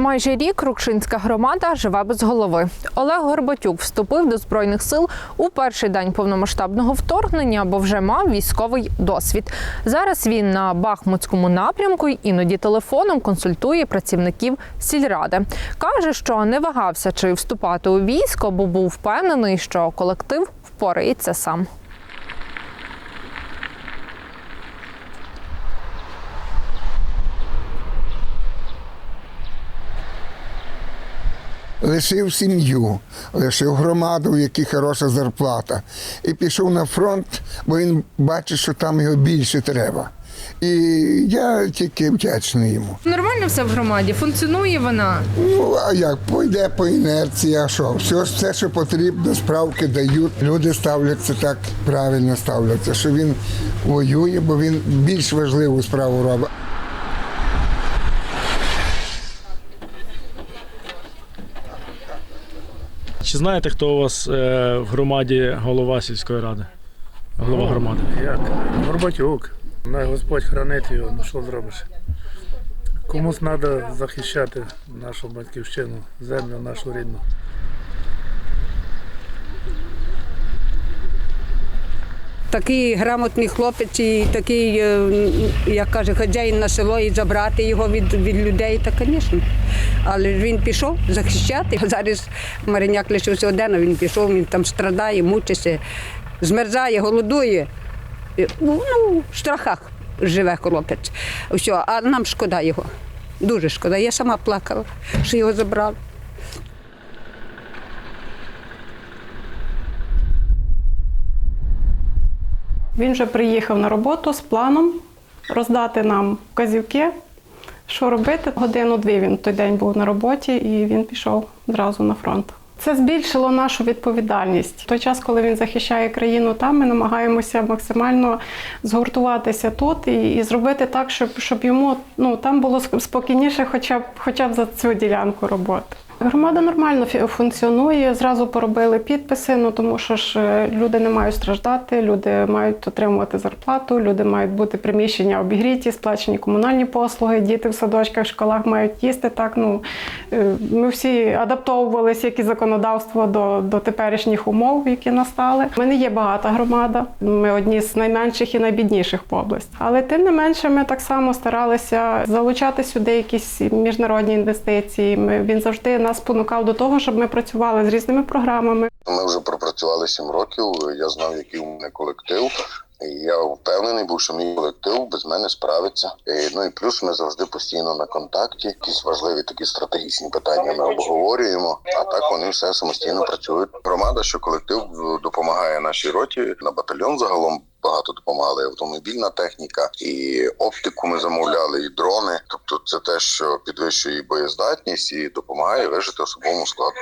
Майже рік Рукшинська громада живе без голови. Олег Горбатюк вступив до збройних сил у перший день повномасштабного вторгнення, бо вже мав військовий досвід. Зараз він на Бахмутському напрямку й іноді телефоном консультує працівників сільради. каже, що не вагався чи вступати у військо, бо був впевнений, що колектив впорається сам. Лишив сім'ю, лишив громаду, в якій хороша зарплата, і пішов на фронт, бо він бачить, що там його більше треба. І я тільки вдячний йому. Нормально все в громаді, функціонує вона. Ну а як пойде по інерції, а що? Все, все, що потрібно, справки дають. Люди ставляться так, правильно ставляться, що він воює, бо він більш важливу справу робить. Чи знаєте, хто у вас е, в громаді голова сільської ради? Голова громади. Як? Горбатюк. На Господь хранить його, ну що зробиш? Комусь треба захищати нашу батьківщину, землю нашу рідну. Такий грамотний хлопець і такий, е, як каже, хазяїн на село і забрати його від, від людей, та, звісно. Але він пішов захищати. Зараз Мариняк лишився один, а він пішов, він там страдає, мучиться, змерзає, голодує. Е, Ну, ну, в страхах живе хлопець. Все, а нам шкода його. Дуже шкода. Я сама плакала, що його забрали. Він вже приїхав на роботу з планом роздати нам вказівки, що робити. Годину-дві він той день був на роботі і він пішов одразу на фронт. Це збільшило нашу відповідальність. В той час, коли він захищає країну там, ми намагаємося максимально згуртуватися тут і, і зробити так, щоб, щоб йому ну, там було спокійніше, хоча б, хоча б за цю ділянку роботи. Громада нормально функціонує. Зразу поробили підписи, ну тому що ж е, люди не мають страждати, люди мають отримувати зарплату, люди мають бути приміщення обігріті, сплачені комунальні послуги, діти в садочках, школах мають їсти. Так ну е, ми всі адаптовувалися, як і законодавство до, до теперішніх умов, які настали. Ми не є багата громада. Ми одні з найменших і найбідніших по області. Але тим не менше, ми так само старалися залучати сюди якісь міжнародні інвестиції. Ми він завжди нас спонукав до того, щоб ми працювали з різними програмами. Ми вже пропрацювали сім років. Я знав, який у мене колектив. Я впевнений був, що мій колектив без мене справиться. Ну і плюс ми завжди постійно на контакті. Якісь важливі такі стратегічні питання ми обговорюємо. А так вони все самостійно працюють. Громада, що колектив е, допомагає нашій роті на батальйон загалом. Багато допомагала автомобільна техніка, і оптику ми замовляли, і дрони. Тобто, це те, що підвищує боєздатність і допомагає вижити особовому складу.